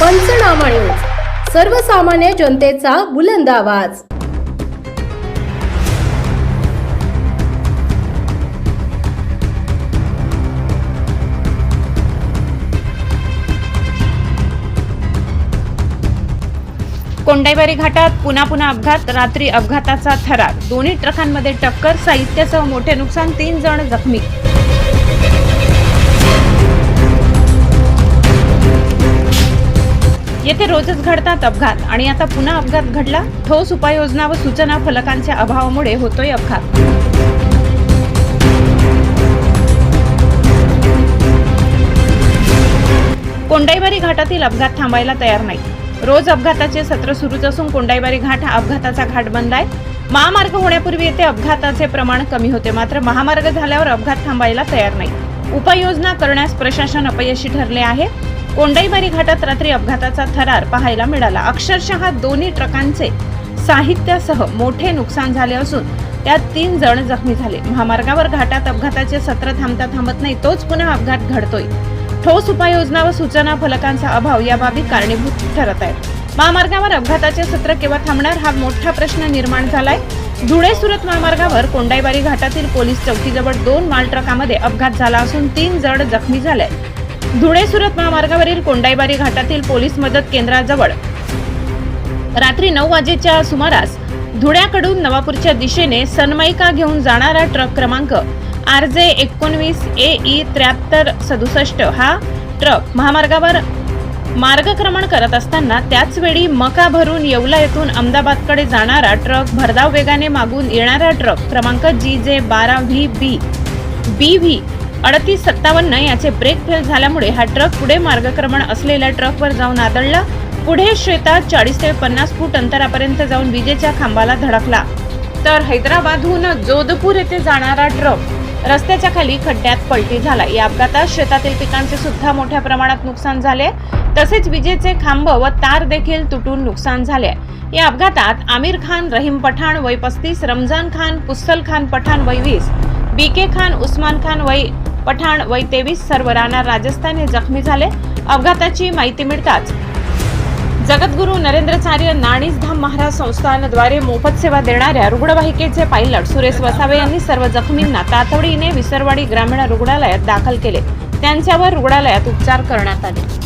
पंचनामा न्यूज. सर्वसामान्य जनतेचा बुलंद आवाज. कोंडाईबारी घाटात पुन्हा पुन्हा अपघात रात्री अपघाताचा थरार. दोन्ही ट्रकांमध्ये टक्कर साहित्यासह मोठे नुकसान तीन जण जखमी. येथे रोजच घडतात अपघात. आणि आता पुन्हा अपघात घडला ठोस उपाययोजना व सूचना फलकांच्या अभावामुळे होतोय अपघात. कोंडाईबारी घाटातील अपघात थांबायला तयार नाही. रोज अपघाताचे सत्र सुरूच असून कोंडाईबारी घाट हा अपघाताचा घाट बनलाय. महामार्ग होण्यापूर्वी येथे अपघाताचे प्रमाण कमी होते मात्र महामार्ग झाल्यावर अपघात थांबायला तयार नाही. उपाययोजना करण्यास प्रशासन अपयशी ठरले आहे. कोंडाईबारी घाटात रात्री अपघाताचा थरार पाहायला मिळाला. अक्षरशः दोन्ही ट्रकांचे साहित्यासह मोठे नुकसान झाले असून त्यात तीन जण जखमी झाले. महामार्गावर घाटात अपघाताचे सत्र थांबता थांबत नाही तोच पुन्हा अपघात घडतोय. ठोस उपाययोजना व सूचना फलकांचा अभाव या बाबी कारणीभूत ठरत आहेत महामार्गावर अपघाताचे सत्र केव्हा थांबणार हा मोठा प्रश्न निर्माण झालाय. धुळे सुरत महामार्गावर कोंडाईबारी घाटातील पोलीस चौकीजवळ दोन माल ट्रकामध्ये अपघात झाला असून तीन जण जखमी झाले. धुळे सुरत महामार्गावरील कोंडाईबारी घाटातील पोलीस मदत केंद्राजवळ. रात्री नऊ वाजेच्या सुमारास धुळ्याकडून नवापूरच्या दिशेने सनमाईका घेऊन जाणारा ट्रक क्रमांक आर जे एकोणवीस ए ई त्र्याहत्तर सदुसष्ट हा ट्रक महामार्गावर मार्गक्रमण करत असताना त्याचवेळी मका भरून येवला येथून अहमदाबादकडे जाणारा ट्रक भरधाव वेगाने मागून येणारा ट्रक क्रमांक जी जे बारा व्ही बी. बी व्ही अडतीस सत्तावन्न याचे ब्रेक फेल झाल्यामुळे हा ट्रक पुढे मार्गक्रमण असलेल्या ट्रकवर जाऊन आदळला. पुढे श्वेता चाळीस ते पन्नास फूट अंतरापर्यंत जाऊन विजेच्या खांबाला धडकला. तर हैदराबादहून जोधपूर येथे जाणारा ट्रक रस्त्याच्या खाली खड्ड्यात पलटी झाला. या अपघातात शेतातील पिकांचे सुद्धा मोठ्या प्रमाणात नुकसान झाले. तसेच विजेचे खांब व तार देखील तुटून नुकसान झाले. या अपघातात आमिर खान रहीम पठाण वय पस्तीस रमजान खान पुस्सल खान पठाण वय वीस बी के खान उस्मान खान वय पठाण वय तेवीस सर्व राहणार राजस्थान हे जखमी झाले. अपघाताची माहिती मिळताच. जगद्गुरू नरेंद्रचार्य नाणीसधाम महाराज संस्थानद्वारे मोफत सेवा देणाऱ्या रुग्णवाहिकेचे पायलट सुरेश वसावे यांनी सर्व जखमींना तातडीने विसरवाडी ग्रामीण रुग्णालयात दाखल केले. त्यांच्यावर रुग्णालयात उपचार करण्यात आले.